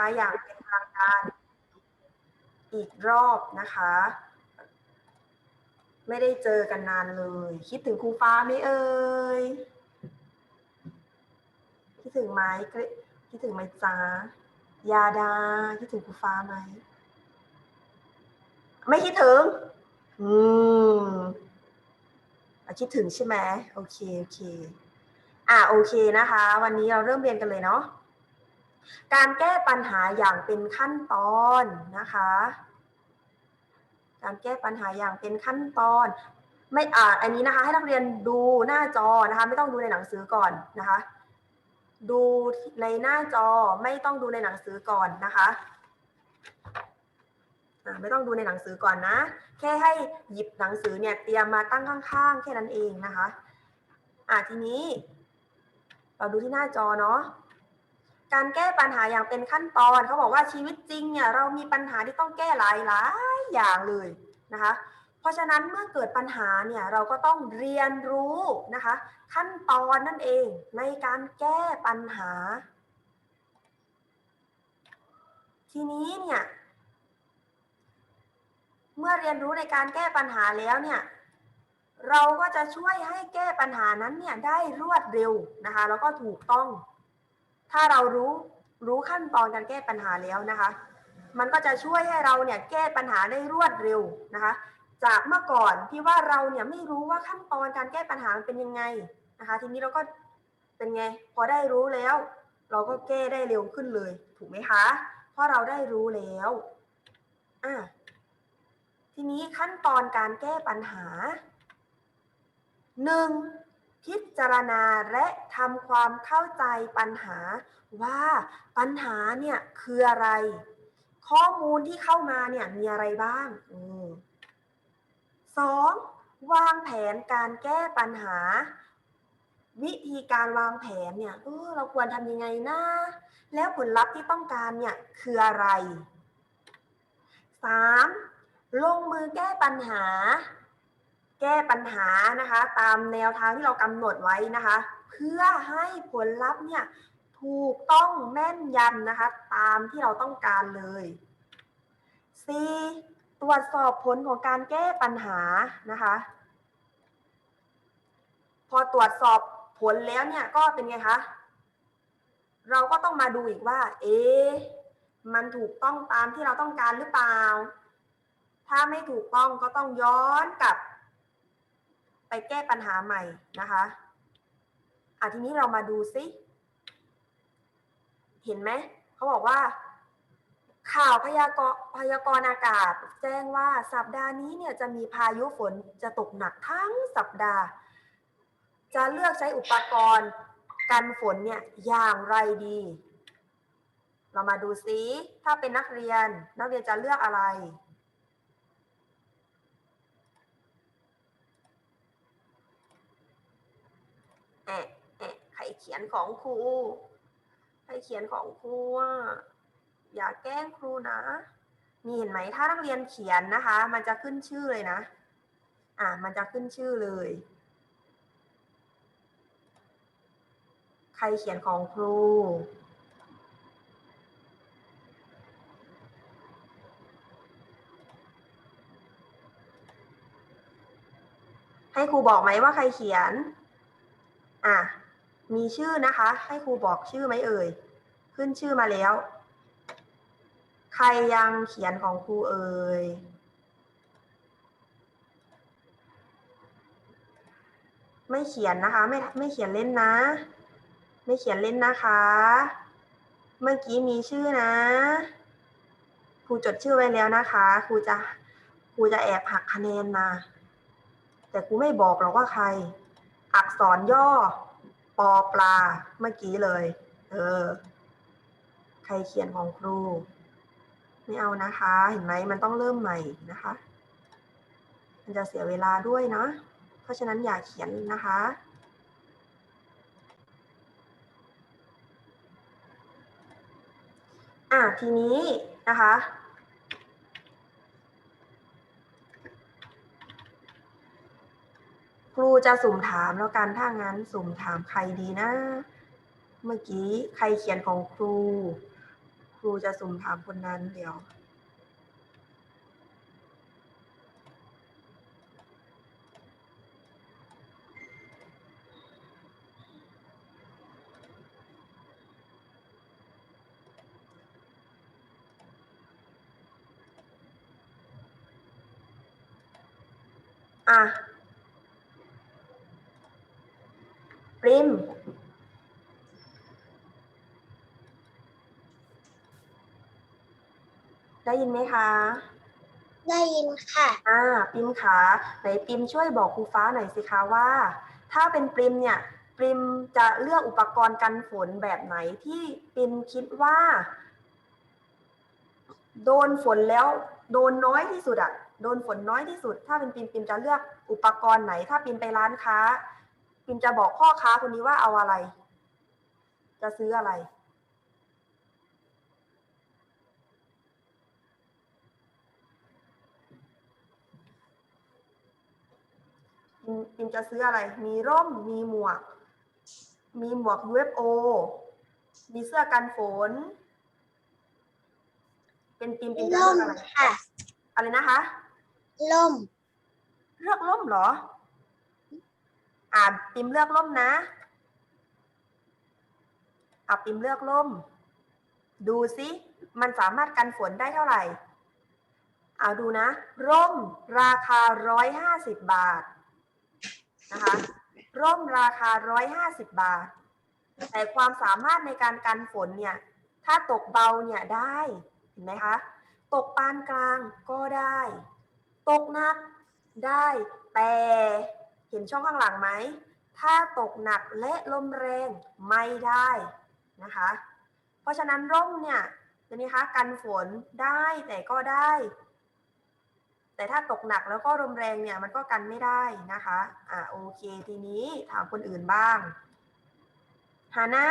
คะอย่างเป็นทางการอีกรอบนะคะ ไม่ได้เจอกันนานเลย คิดถึงครูฟ้าไหมเอ่ยคิดถึงไหมเกรคิดถึงไหมจ๊ะยาดา คิดถึงครูฟ้าไหมไม่คิดถึง อืมอคิดถึงใช่ไหมโอเค โอเค อะ โอเคนะคะ วันนี้เราเริ่มเรียนกันเลยเนาะ การแก้ปัญหาอย่างเป็นขั้นตอนนะคะ การแก้ปัญหาอย่างเป็นขั้นตอน ไม่อ่าอันนี้นะคะ ให้นักเรียนดูหน้าจอนะคะ ไม่ต้องดูในหนังสือก่อนนะคะ ดูในหน้าจอไม่ต้องดูในหนังสือก่อนนะคะไม่ต้องดูในหนังสือก่อนนะ แค่ให้หยิบหนังสือเนี่ยเตรียมมาตั้งข้างๆ แค่นั้นเองนะคะ อ่าทีนี้ เราดูที่หน้าจอเนาะ การแก้ปัญหาอย่างเป็นขั้นตอนเขาบอกว่าชีวิตจริงเนี่ยเรามีปัญหาที่ต้องแก้หลายหลายอย่างเลยนะคะ เพราะฉะนั้นเมื่อเกิดปัญหาเนี่ยเราก็ต้องเรียนรู้นะคะ ขั้นตอนนั่นเองในการแก้ปัญหา ทีนี้เนี่ยเมื่อเรียนรู้ในการแก้ปัญหาแล้วเนี่ยเราก็จะช่วยให้แก้ปัญหานั้นเนี่ยได้รวดเร็วนะคะ แล้วก็ถูกต้อง ถ้าเรารู้รู้ขั้นตอนการแก้ปัญหาแล้วนะคะ มันก็จะช่วยให้เราเนี่ยแก้ปัญหาได้รวดเร็วนะคะ จากเมื่อก่อนที่ว่าเราเนี่ยไม่รู้ว่าขั้นตอนการแก้ปัญหาเป็นยังไงนะคะ ทีนี้เราก็เป็นไงพอได้รู้แล้ว เราก็แก้ได้เร็วขึ้นเลย ถูกไหมคะ เพราะเราได้รู้แล้วอะทีนี้ขั้นตอนการแก้ปัญหา 1. พิจารณาและทำความเข้าใจปัญหาว่าปัญหาเนี่ยคืออะไร ข้อมูลที่เข้ามาเนี่ยมีอะไรบ้างอสองวางแผนการแก้ปัญหา วิธีการวางแผนเนี่ยเออเราควรทำยังไงนะ แล้วผลลัพธ์ที่ต้องการเนี่ยคืออะไร 3. ลงมือแก้ปัญหา แก้ปัญหานะคะ ตามแนวทางที่เรากำหนดไว้นะคะ เพื่อให้ผลลัพธ์เนี่ยถูกต้องแม่นยำนะคะ ตามที่เราต้องการเลย 4. ตรวจสอบผลของการแก้ปัญหานะคะ พอตรวจสอบผลแล้วเนี่ยก็เป็นไงคะ เราก็ต้องมาดูอีกว่า เอ๊มันถูกต้องตามที่เราต้องการหรือเปล่า ถ้าไม่ถูกต้องก็ต้องย้อนกลับ ไปแก้ปัญหาใหม่นะคะอะทีนี้เรามาดูซิ เห็นไหม เขาบอกว่า ข่าวพยากรณ์พยากรณ์อากาศ แจ้งว่าสัปดาห์นี้เนี่ยจะมีพายุฝนจะตกหนักทั้งสัปดาห์ จะเลือกใช้อุปกรณ์กันฝนเนี่ยอย่างไรดี เรามาดูซิ ถ้าเป็นนักเรียนนักเรียนจะเลือกอะไร แอะแอะใครเขียนของครูใครเขียนของครูอะอย่าแกล้งครูนะมีเห็นไหมถ้านักเรียนเขียนนะคะ มันจะขึ้นชื่อเลยนะ อะมันจะขึ้นชื่อเลย ใครเขียนของครูให้ครูบอกไหมว่าใครเขียน อะมีชื่อนะคะ ให้ครูบอกชื่อไหมเอ่ย ขึ้นชื่อมาแล้ว ใครยังเขียนของครูเอ่ยไม่เขียนนะคะ ไม่ไม่เขียนเล่นนะ ไม่เขียนเล่นนะคะ เมื่อกี้มีชื่อนะครูจดชื่อไว้แล้วนะคะครูจะครูจะแอบหักคะแนนมา แต่ครูไม่บอกหรอกว่าใคร อักษรย่อปอปลาเมื่อกี้เลย เออ ใครเขียนของครู ไม่เอานะคะ เห็นไหมมันต้องเริ่มใหม่นะคะ มันจะเสียเวลาด้วยเนาะเพราะฉะนั้นอย่าเขียนนะคะอะทีนี้นะคะ ครูจะสุ่มถามแล้วกันถ้างั้นสุ่มถามใครดีนะ เมื่อกี้ใครเขียนของครู ครูจะสุ่มถามคนนั้นเดี๋ยวอะ ปริมได้ยินไหมคะ ได้ยินค่ะ อ่าปิมขาไหนปิมช่วยบอกครูฟ้าหน่อยสิคะว่า ถ้าเป็นปริมเนี่ยปริมจะเลือกอุปกรณ์กันฝนแบบไหนที่ปิมคิดว่า โดนฝนแล้ว โดนน้อยที่สุดอะโดนฝนน้อยที่สุด ถ้าเป็นปิมปิมจะเลือกอุปกรณ์ไหน ถ้าปิมไปร้านค้า ปิมจะบอกพ่อค้าคนนี้ว่าเอาอะไร จะซื้ออะไรปิมปิมจะซื้ออะไร มีร่ม มีหมวก มีหมวก UFO มีเสื้อกันฝน เป็นปิมปิมจะล่เลือมกอะไร ค่ะ อะไรนะคะ ล่ม เลือกร่มเหรอ อ่าปิมเลือกร่มนะอะปิมเลือกร่ม ดูสิมันสามารถกันฝนได้เท่าไหร่เอาดูนะ ร่มราคาร้อยห้าสิบบาทนะคะ ร่มราคาร้อยห้าสิบบาท แต่ความสามารถในการกันฝนเนี่ย ถ้าตกเบาเนี่ยได้ เห็นไหมคะ ตกปานกลางก็ได้ ตกหนักได้ แต่ เห็นช่องข้างหลังไหม ถ้าตกหนักและลมแรงไม่ได้นะคะ เพราะฉะนั้นร่มเนี่ยเป็นไงคะกันฝนได้แต่ก็ได้ แต่ถ้าตกหนักแล้วก็ลมแรงเนี่ยมันก็กันไม่ได้นะคะอ่าโอเคทีนี้ถามคนอื่นบ้างฮาน่า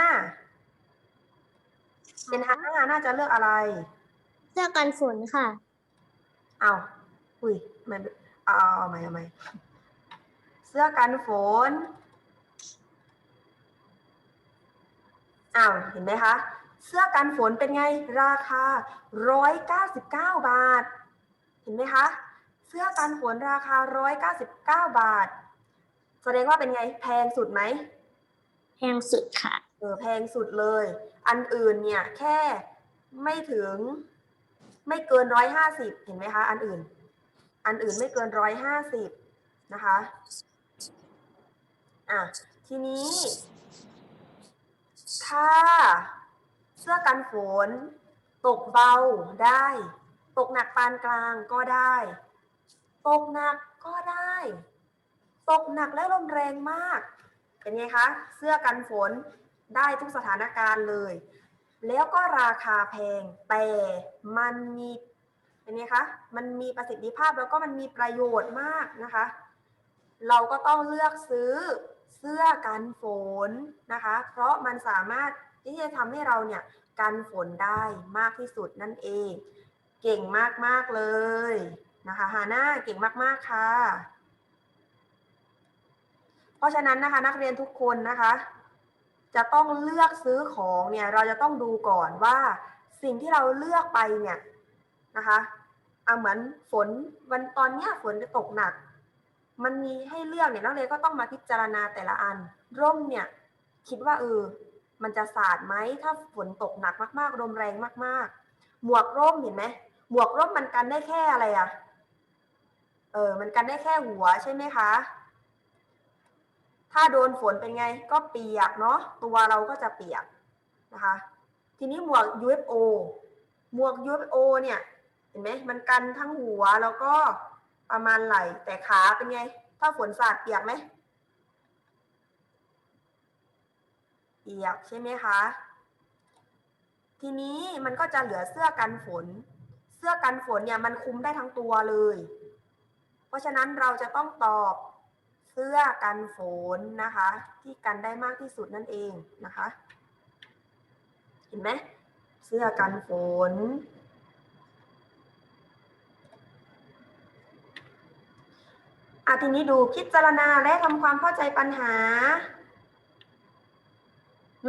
เป็นฮาน่าฮาน่าจะเลือกอะไรเสื้อกันฝนค่ะเอาอุ้ยทำไมเอาเอาเอาใหม่เอาใหม่ เสื้อกันฝน อ้าว เห็นไหมคะ เสื้อกันฝนเป็นไง ราคา 199 บาท เห็นไหมคะ เสื้อกันฝนราคา 199 บาท แสดงว่าเป็นไง แพงสุดไหม แพงสุดค่ะ เออ แพงสุดเลย อันอื่นเนี่ยแค่ไม่ถึง ไม่เกินร้อยห้าสิบเห็นไหมคะ อันอื่น อันอื่นไม่เกินร้อยห้าสิบนะคะ อะทีนี้ ถ้าเสื้อกันฝน ตกเบาได้ ตกหนักปานกลางก็ได้ ตกหนักก็ได้ ตกหนักและลมแรงมาก เป็นไงคะ เสื้อกันฝนได้ทุกสถานการณ์เลย แล้วก็ราคาแพง แต่มันมีเป็นไงคะ มันมีประสิทธิภาพแล้วก็มันมีประโยชน์มากนะคะ เราก็ต้องเลือกซื้อ เสื้อกันฝนนะคะ เพราะมันสามารถที่จะทำให้เราเนี่ยกันฝนได้มากที่สุดนั่นเอง เก่งมากๆเลยนะคะฮาน่าเก่งมากๆค่ะ เพราะฉะนั้นนะคะนักเรียนทุกคนนะคะ จะต้องเลือกซื้อของเนี่ยเราจะต้องดูก่อนว่าสิ่งที่เราเลือกไปเนี่ยนะคะเอาเหมือนฝนวันตอนเนี้ยฝนจะตกหนัก มันมีให้เลือกเนี่ยนักเรียนก็ต้องมาพิจารณาแต่ละอัน ร่มเนี่ยคิดว่าเออมันจะสาดไหมถ้าฝนตกหนักมากๆลมแรงมากๆ หมวกร่มเห็นไหมหมวกร่มมันกันได้แค่อะไรอะเออมันกันได้แค่หัวใช่ไหมคะ ถ้าโดนฝนเป็นไงก็เปียกเนาะตัวเราก็จะเปียกนะคะ ทีนี้หมวก UFO หมวก UFO เนี่ยเห็นไหมมันกันทั้งหัวแล้วก็ ประมาณไหล่แต่ขาเป็นไง ถ้าฝนสาดเปียกไหมเปียกใช่ไหมคะ ทีนี้มันก็จะเหลือเสื้อกันฝน เสื้อกันฝนเนี่ยมันคุมได้ทั้งตัวเลย เพราะฉะนั้นเราจะต้องตอบเสื้อกันฝนนะคะ ที่กันได้มากที่สุดนั่นเองนะคะ เห็นไหมเสื้อกันฝน อะทีนี้ดูพิจารณาและทำความเข้าใจปัญหา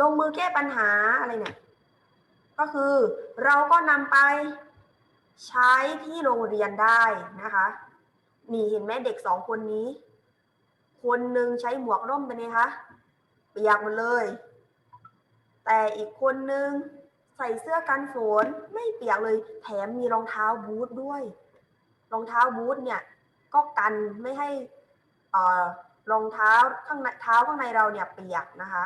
ลงมือแก้ปัญหาอะไรเนี่ย ก็คือเราก็นำไปใช้ที่โรงเรียนได้นะคะนี่เห็นไหมเด็กสองคนนี้ คนหนึ่งใช้หมวกร่มเป็นไงคะเปียกหมดเลย แต่อีกคนนึงใส่เสื้อกันฝนไม่เปียกเลย แถมมีรองเท้าบูทด้วย รองเท้าบูทเนี่ย ก็กันไม่ให้เอ่อรองเท้าข้างในเท้าข้างในเราเนี่ยเปียกนะคะ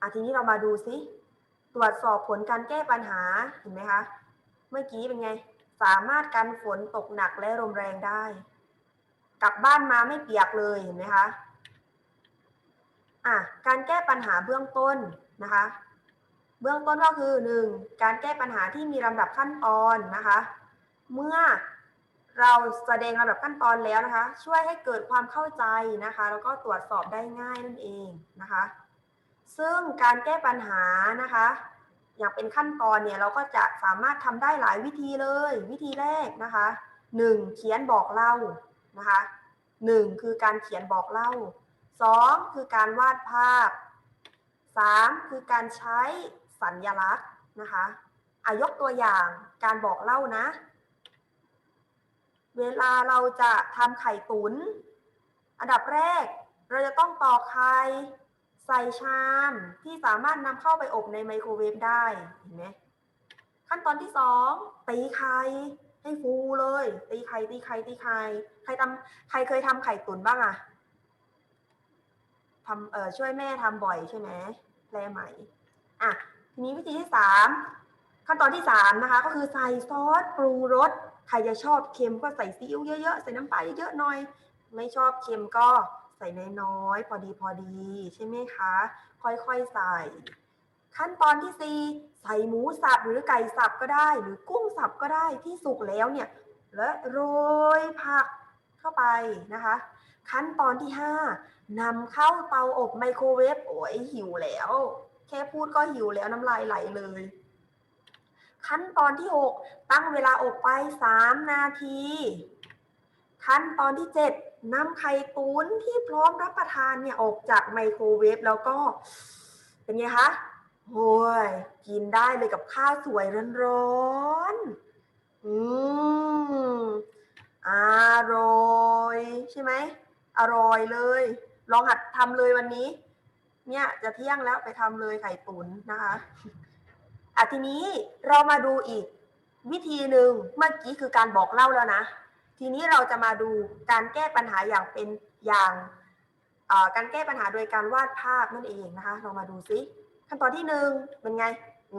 อทีนี้เรามาดูซิ ตรวจสอบผลการแก้ปัญหาเห็นไหมคะ เมื่อกี้เป็นไง สามารถกันฝนตกหนักและลมแรงได้ กลับบ้านมาไม่เปียกเลยเห็นไหมคะอะการแก้ปัญหาเบื้องต้นนะคะ เบื้องต้นก็คือ 1. การแก้ปัญหาที่มีลำดับขั้นตอนนะคะ เมื่อเราแสดงลำดับขั้นตอนแล้วนะคะ ช่วยให้เกิดความเข้าใจนะคะ แล้วก็ตรวจสอบได้ง่ายนั่นเองนะคะ ซึ่งการแก้ปัญหานะคะ อย่างเป็นขั้นตอนเนี่ยเราก็จะสามารถทำได้หลายวิธีเลย วิธีแรกนะคะ 1. เขียนบอกเล่านะคะ 1. คือการเขียนบอกเล่า 2. คือการวาดภาพ 3. คือการใช้สัญลักษณ์นะคะอายกตัวอย่างการบอกเล่านะ เวลาเราจะทำไข่ตุน อันดับแรกเราจะต้องตอกไข่ใส่ชามที่สามารถนำเข้าไปอบในไมโครเวฟได้เห็นไหมขั้นตอนที่สองตีไข่ให้ฟูเลย ตีไข่ตีไข่ตีไข่ใครทำใครเคยทำไข่ตุนบ้างอะทำเออช่วยแม่ทำบ่อยใช่ไหมแปลใหม่อะทีนี้วิธีที่สามขั้นตอนที่สามนะคะ ก็คือใส่ซอสปรุงรส ใครจะชอบเค็มก็ใส่ซีอิ๊วเยอะๆ ใส่น้ำปลาเยอะๆหน่อย ไม่ชอบเค็มก็ใส่น้อยๆ พอดีพอดีใช่ไหมคะ ค่อยๆใส่ ขั้นตอนที่สี่ใส่หมูสับหรือไก่สับก็ได้ หรือกุ้งสับก็ได้ที่สุกแล้วเนี่ย และโรยผักเข้าไปนะคะ ขั้นตอนที่ห้านำเข้าเตาอบไมโครเวฟโอ้ยหิวแล้ว แค่พูดก็หิวแล้วน้ำลายไหลเลย ขั้นตอนที่หกตั้งเวลาอบไปสามนาที ขั้นตอนที่เจ็ดนำไข่ตุ๋นที่พร้อมรับประทานเนี่ยออกจากไมโครเวฟแล้วก็เป็นไงคะโอ้ยกินได้เลยกับข้าวสวยร้อนๆอืมอร่อยใช่ไหมอร่อยเลย ลองหัดทำเลยวันนี้ เนี่ยจะเที่ยงแล้วไปทำเลยไข่ตุ๋นนะคะ อะทีนี้เรามาดูอีกวิธีหนึ่งเมื่อกี้คือการบอกเล่าแล้วนะ ทีนี้เราจะมาดูการแก้ปัญหาอย่างเป็นอย่างการแก้ปัญหาโดยการวาดภาพนั่นเองนะคะ เรามาดูซิขั้นตอนที่หนึ่งเป็นไงอ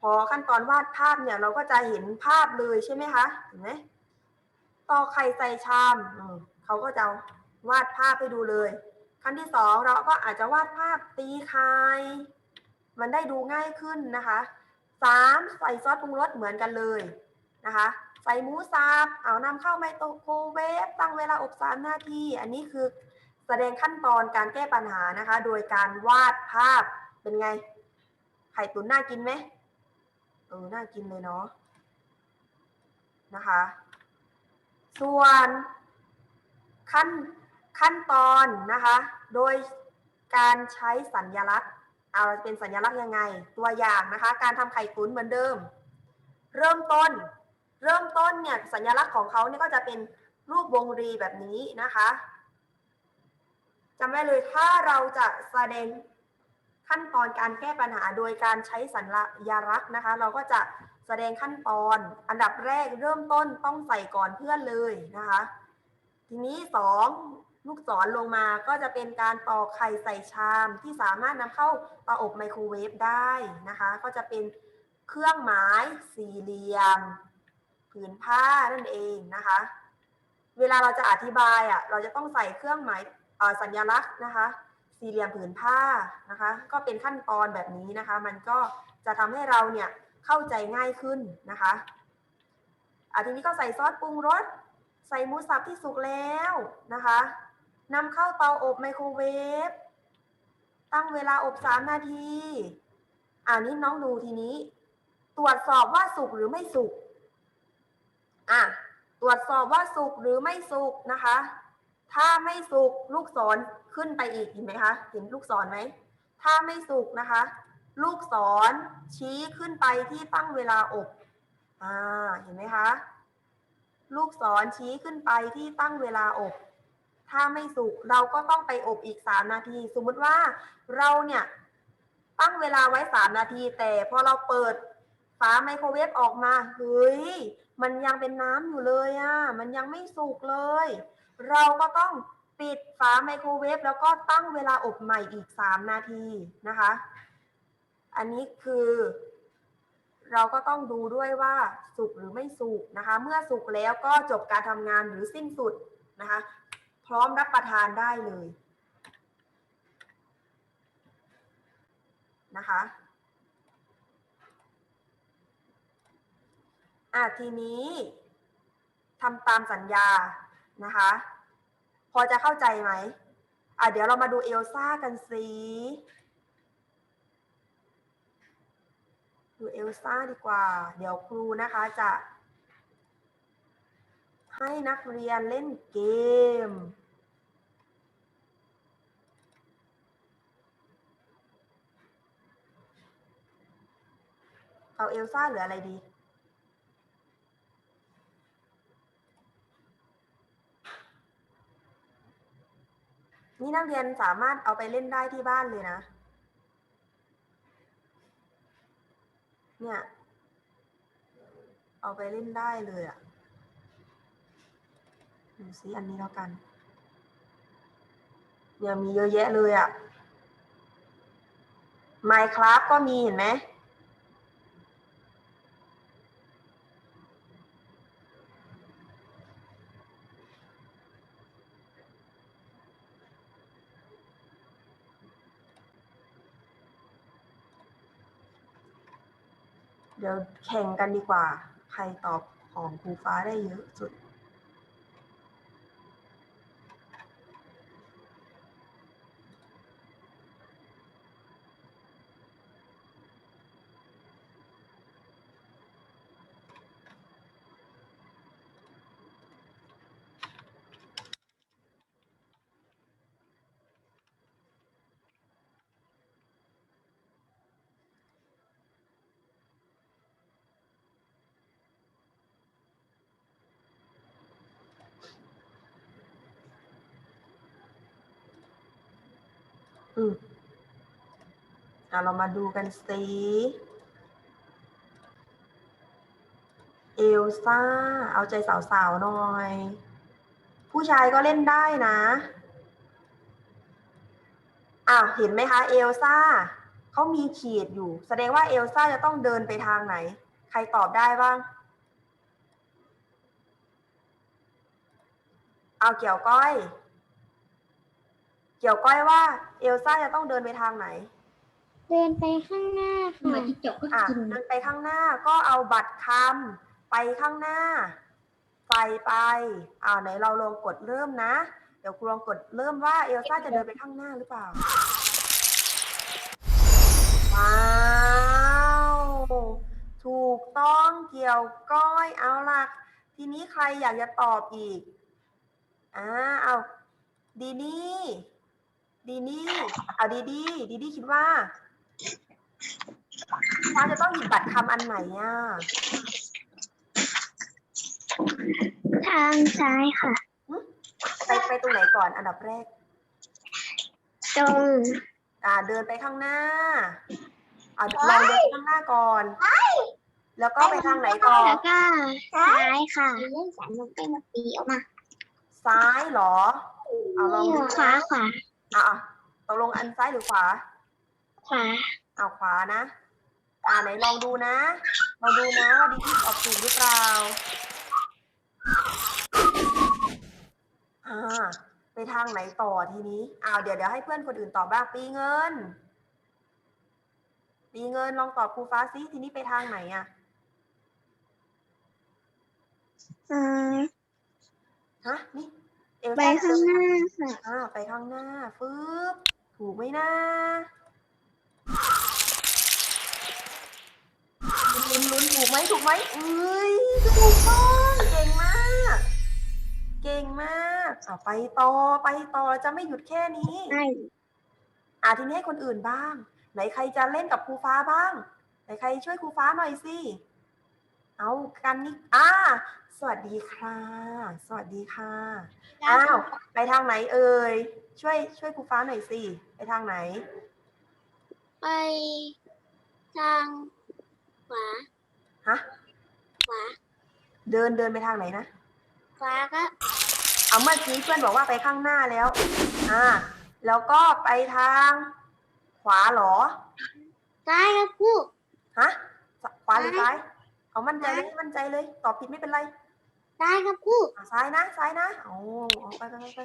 พอขั้นตอนวาดภาพเนี่ยเราก็จะเห็นภาพเลยใช่ไหมคะเห็นไหมต่อไข่ใส่ชามอมเขาก็จะวาดภาพให้ดูเลย ขั้นที่สองเราก็อาจจะวาดภาพตีไข่ มันได้ดูง่ายขึ้นนะคะสามใส่ซอสปรุงรสเหมือนกันเลยนะคะ ใส่หมูสับเอานำเข้าไมโครเวฟตั้งเวลาอบสามนาที อันนี้คือแสดงขั้นตอนการแก้ปัญหานะคะ โดยการวาดภาพเป็นไง ไข่ตุ๋นน่ากินไหมเออน่ากินเลยเนาะนะคะ ส่วนขั้นขั้นตอนนะคะ โดยการใช้สัญญลักษณ์ เอาเป็นสัญลักษณ์ยังไง ตัวอย่างนะคะ การทำไข่ตุ๋นเหมือนเดิม เริ่มต้น เริ่มต้นเนี่ยสัญลักษณ์ของเขาเนี่ยก็จะเป็นรูปวงรีแบบนี้นะคะจำไว้เลยถ้าเราจะแสดงขั้นตอนการแก้ปัญหาโดยการใช้สัญลักษณ์นะคะ เราก็จะแสดงขั้นตอน อันดับแรกเริ่มต้นต้องใส่ก่อนเพื่อนเลยนะคะ ทีนี้สอง ลูกศรลงมาก็จะเป็นการตอกไข่ใส่ชามที่สามารถนำเข้าเตาอบไมโครเวฟได้นะคะ ก็จะเป็นเครื่องหมายสี่เหลี่ยม ผืนผ้านั่นเองนะคะ เวลาเราจะอธิบายอะเราจะต้องใส่เครื่องหมายสัญลักษณ์นะคะ สี่เหลี่ยมผืนผ้านะคะ ก็เป็นขั้นตอนแบบนี้นะคะ มันก็จะทำให้เราเนี่ยเข้าใจง่ายขึ้นนะคะอะทีนี้ก็ใส่ซอสปรุงรสใส่หมูสับที่สุกแล้วนะคะ นำเข้าเตาอบไมโครเวฟ ตั้งเวลาอบ3นาที อ่านี้น้องดูทีนี้ ตรวจสอบว่าสุกหรือไม่สุก อะ ตรวจสอบว่าสุกหรือไม่สุกนะคะ ถ้าไม่สุกลูกศรขึ้นไปอีกเห็นไหมคะ เห็นลูกศรไหม ถ้าไม่สุกนะคะ ลูกศรชี้ขึ้นไปที่ตั้งเวลาอบ อ่า เห็นไหมคะ ลูกศรชี้ขึ้นไปที่ตั้งเวลาอบ ถ้าไม่สุกเราก็ต้องไปอบอีก 3 นาที สมมุติว่าเราเนี่ยตั้งเวลาไว้ 3 นาที แต่พอเราเปิดฝาไมโครเวฟออกมาเฮ้ยมันยังเป็นน้ำอยู่เลยอะ่ะมันยังไม่สุกเลย เราก็ต้องปิดฝาไมโครเวฟแล้วก็ตั้งเวลาอบใหม่อีก 3 นาทีนะคะ อันนี้คือเราก็ต้องดูด้วยว่าสุกหรือไม่สุกนะคะ เมื่อสุกแล้วก็จบการทำงานหรือสิ้นสุดนะคะ ร้อมรับประทานได้เลยนะคะอะทีนี้ทำตามสัญญานะคะ พอจะเข้าใจไหมอะเดี๋ยวเรามาดูเอลซ่ากันสิดูเอลซ่าดีกว่า เดี๋ยวครูนะคะจะให้นักเรียนเล่นเกม เอาเอลซ่าหรืออะไรดีนี่นักเรียนสามารถเอาไปเล่นได้ที่บ้านเลยนะ เนี่ย เอาไปเล่นได้เลยอะดูซิอันนี้แล้วกัน เนี่ยมีเยอะแยะเลยอะ Minecraft ก็มีเห็นไหม เดี๋ยวแข่งกันดีกว่า ใครตอบของครูฟ้าได้เยอะสุด อืมเรามาดูกันสิเอลซ่า เอาใจสาวๆหน่อย ผู้ชายก็เล่นได้นะอะเห็นไหมคะ เอลซ่าเขามีขีดอยู่ แสดงว่าเอลซ่าจะต้องเดินไปทางไหน ใครตอบได้บ้าง เอาเกี่ยวก้อย เกี่ยวก้อยว่าเอลซ่าจะต้องเดินไปทางไหน เดินไปข้างหน้าหมาค่ะที่จกก็อะกิน เดินไปข้างหน้าก็เอาบัตรคำไปข้างหน้า ใส่ไปอ่าไหนเราลองกดเริ่มนะ เดี๋ยวครูลองกดเริ่มว่าเอลซ่าจะเดินไปข้างหน้าหรือเปล่า ว้าวถูกต้องเกี่ยวก้อยเอาล่ะ ทีนี้ใครอยากจะตอบอีกอ่าเอาดีนี่ ดีนี่เอาดีดีดีดีคิดว่าฟ้าจะต้องหยิบบัตรคำอันไหนอะทางซ้ายค่ะ ไปไปตรงไหนก่อนอันดับแรก ตรง อ่า เดินไปข้างหน้าอ่าลองเดินไปข้างหน้าก่อน แล้วก็ไปทางไหนต่อแล้วก็ซ้ายค่ะเล่นสามลงไปมาปีออกมา ซ้ายเหรอ เอาลองดูขวาขวา อะอะตกลงอันซ้ายหรือขวา ขวาเอาขวานะ อ่าไหนลองดูนะลองดูนะว่าดีที่ตอบถูกหรือเปล่า อ่า ไปทางไหนต่อทีนี้อ้าวเดี๋ยวเดี๋ยวให้เพื่อนคนอื่นตอบบ้างปีเงิน ปีเงินลองตอบครูฟ้าซิทีนี้ไปทางไหนอะอ่าฮะนี่ เอลไปซ่าข้างหน้าค่ะ อ่าไปข้างหน้าฟึบถูกไหมนะลุ้นลุ้นถูกไหมถูกไหมเอ้ยถูกต้องเก่งมาก เก่งมากอะไปต่อไปต่อจะไม่หยุดแค่นี้ใช่อ่าทีนี้ให้คนอื่นบ้าง ไหนใครจะเล่นกับครูฟ้าบ้าง ไหนใครช่วยครูฟ้าหน่อยสิ เอากันนี่อ่าสวัสดีค่ะ สวัสดีค่ะ อ้าว ไปทางไหนเอ่ย ช่วย ช่วยครูฟ้าหน่อยสิ ไปทางไหน ไปทางขวาฮะขวาเดินเดินไปทางไหนนะขวาครับเอาเมื่อกี้เพื่อนบอกว่าไปข้างหน้าแล้ว อ่า แล้วก็ไปทาง ขวาเหรอซ้ายครับครูฮะ ขวาหรือซ้าย เอามั่นใจเลยมั่นใจเลย ตอบผิดไม่เป็นไรซ้ายครับครูอะซ้ายนะซ้ายนะโอ้เอาไปไปไปไป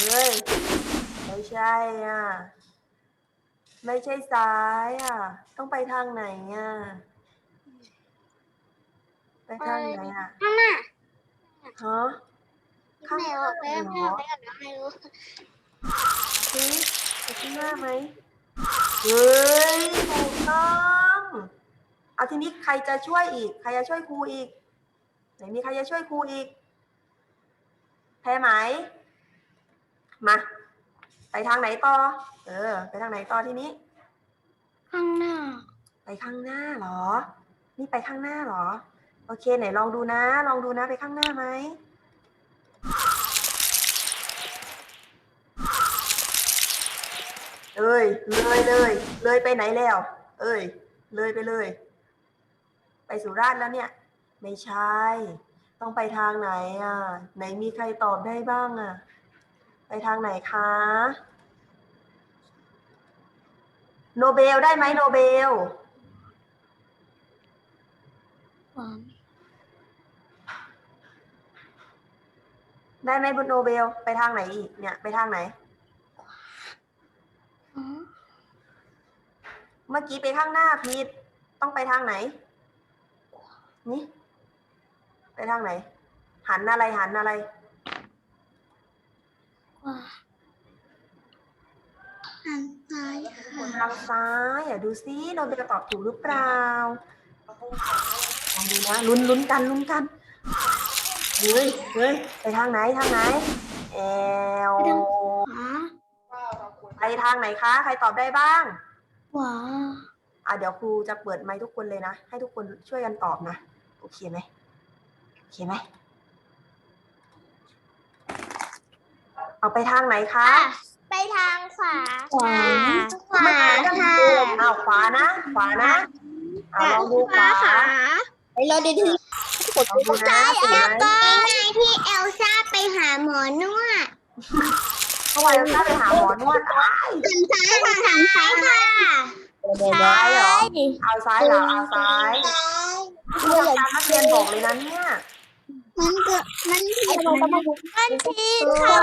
เอ้ยไม่ใช่อะ ไม่ใช่ซ้ายอะ ต้องไปทางไหนอะ ไปทางไหนอะข้างหน้าฮะข้างหน้าออกไปข้างหน้าไปก่อนนะไม่รู้ซิไปข้างหน้าไหม เฮ้ยถูกต้องเอาทีนี้ใครจะช่วยอีก ใครจะช่วยครูอีกไหนมีใครจะช่วยครูอีกแพ้ไหม มา ไปทางไหนต่อ เออ ไปทางไหนต่อทีนี้ ข้างหน้า ไปข้างหน้าเหรอ นี่ไปข้างหน้าเหรอ โอเค ไหนลองดูนะ ลองดูนะ ไปข้างหน้าไหม เอ้ย เลยเลย เลยไปไหนแล้ว เอ้ย เลยไปเลย ไปสุราษฎร์แล้วเนี่ย ไม่ใช่ ต้องไปทางไหนอะ ไหนมีใครตอบได้บ้างอะ ไปทางไหนคะ โนเบลได้ไหมโนเบลขวาได้ไหมบุญโนเบล ไปทางไหนอีกเนี่ย ไปทางไหน อ๋อ เมื่อกี้ไปข้างหน้าผิด ต้องไปทางไหน นี่ ไปทางไหน หันอะไรหันอะไรขวาหันซ้ายค่ะทางซ้ายอะดูซิโนเบลตอบถูกหรือเปล่าลองดูนะลุ้นลุ้นกันลุ้นกันเฮ้ยเฮ้ยไปทางไหนทางไหนแอลขวาไปทางไหนคะ ใครตอบได้บ้างข วาอะเดี๋ยวครูจะเปิดไมค์ทุกคนเลยนะ ให้ทุกคนช่วยกันตอบนะ โอเคไหมโอเคไหม เอาไปทางไหนคะไปทางขวาขวา ขวาค่ะเอาขวานะ ขวานะเอาลองดูขวาไปรอดีทีลองดูนะถูกไหมไงที่เอลซ่าไปหาหมอนวด เข้าไปแล้วไปหาหมอนวดอ้ายหันซ้ายค่ะหันซ้ายค่ะซ้ายเหรอเอาซ้ายเหรอเอาซ้ายผู้จัดการนักเรียนบอกเลยนะเนี่ยมันเกิดมันผิดมันผิดค่ะ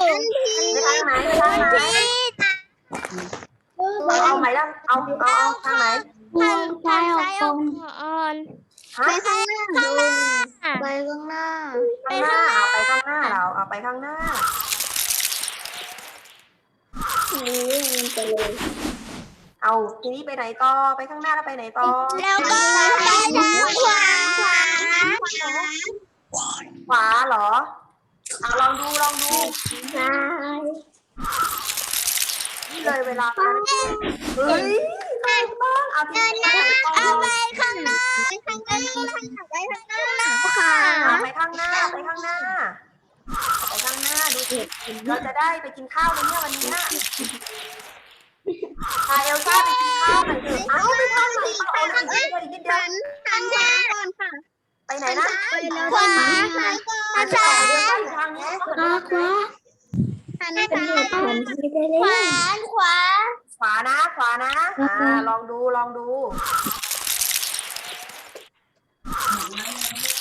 มันผิดไปทางไหนไปทางไหนเอาเอาไหนล่ะเอาเอาเอาทางไหนทางซ้ายออกอ่อนไปข้างหน้าข้างหน้าไปข้างหน้าข้างหน้าเอาไปข้างหน้าเราเอาไปข้างหน้า นี่มันจะเลยเอาทีนี้ไปไหนต่อไปข้างหน้าแล้วไปไหนต่อแล้วก็ไปทางขวาขวาขวาเหรอเอาลองดูลองดูซ้ายนี่เลยเวลาไปแล้วนะเฮ้ยถูกต้องเอาทีนี้ไปไหนต่อเอาไปข้างหน้าไปข้างหน้าไปข้างหน้าค่ะเอาไปข้างหน้าไปข้างหน้า ดูสิเราจะได้ไปกินข้าวกันเนี่ยวันนี้พาเอลซ่าไปกินข้าวหน่อยเถอะเอาไปทางไหนต่อเอาอีกนิดเดียวอีกนิดเดียวหันขวาก่อนค่ะไปไหนนะขวาหันไปต่อเอลซ่ายทางนี้ขวาขวาหันซ้ายขวาขวาขวานะ ขวานะอ่าลองดูลองดู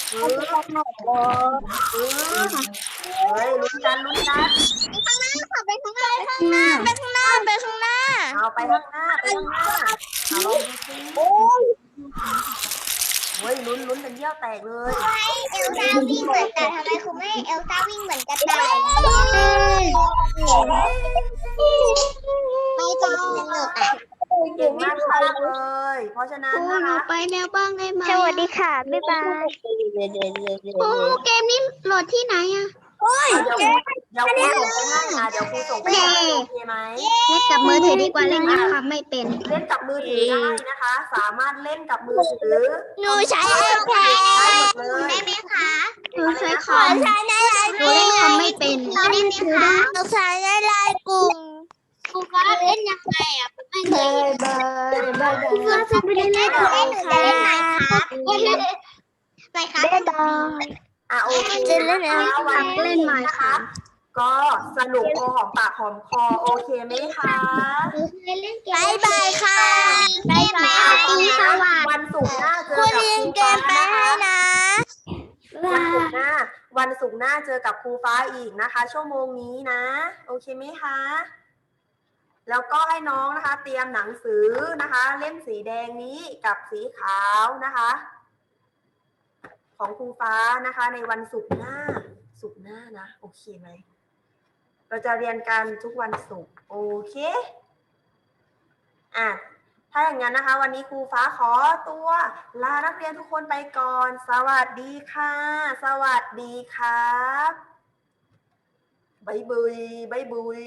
เฮ้ยลุ้นกันลุ้นกันไปข้างหน้าค่ะไปข้างหน้าไปข้างหน้าไปข้างหน้าเอาไปข้างหน้าไปข้างหน้าเอาลองดูสิเฮ้ยลุ้นลุ้นกันเยี่ยวแตกเลยเอลซ่าวิ่งเหมือนกันทำไมคุณไม่เอลซ่าวิ่งเหมือนกันได้ไม่ต้องหนูอะเก่งมากมากเลย เพราะฉะนั้นนะคะ ไปแล้วบ้างได้ไหมสวัสดีค่ะ บ๊ายบาย ครูเกมนี้โหลดที่ไหนอะครูเดี๋ยวเดี๋ยวครูส่งไปให้อะเดี๋ยวครูส่งไปให้โอเคไหมเล่นกับมือถือดีกว่าเล่นกับความไม่เป็น เล่นกับมือถือได้นะคะ สามารถเล่นกับมือถือหนูใช้ไอแพได้หมดดเลยได้ไหมคะหนูใช้คขออมใช้ในไลน์หนูเล่นคอมไม่เป็นได้ไหมคะหนูใช้ในไลน์กลุ่มครูฟ้าเล่นยังไงอะไม่เคยครูฟ้าจะไปเล่นไหนหนูเล่นหนูจะเล่นไหนครับ ไหนครับอะโอเคจะเล่นอะไรนะคะวันเล่นี้นนะคะ ก็สนุกพอหอมปากหอมคอโอเคไหมคะบายบายค่ะบายบายสวัสดีวันศุกร์หน้าเจอคุณกับเรียนครูเกฟ้ามไปนะให้คะ นะวันศุกร์หน้า วันศุกร์หน้าเจอกับครูฟ้าอีกนะคะ ชั่วโมงนี้นะ โอเคไหมคะ แล้วก็ให้น้องนะคะ เตรียมหนังสือนะคะ เล่มสีแดงนี้กับสีขาวนะคะ ของครูฟ้านะคะ ในวันศุกร์หน้าศุกร์หน้านะ โอเคไหม เราจะเรียนกันทุกวันศุกร์โอเคอะถ้าอย่างนั้นนะคะ วันนี้ครูฟ้าขอตัวลานักเรียนทุกคนไปก่อน สวัสดีค่ะ สวัสดีครับบ๊ายบุยบ๊ายบุย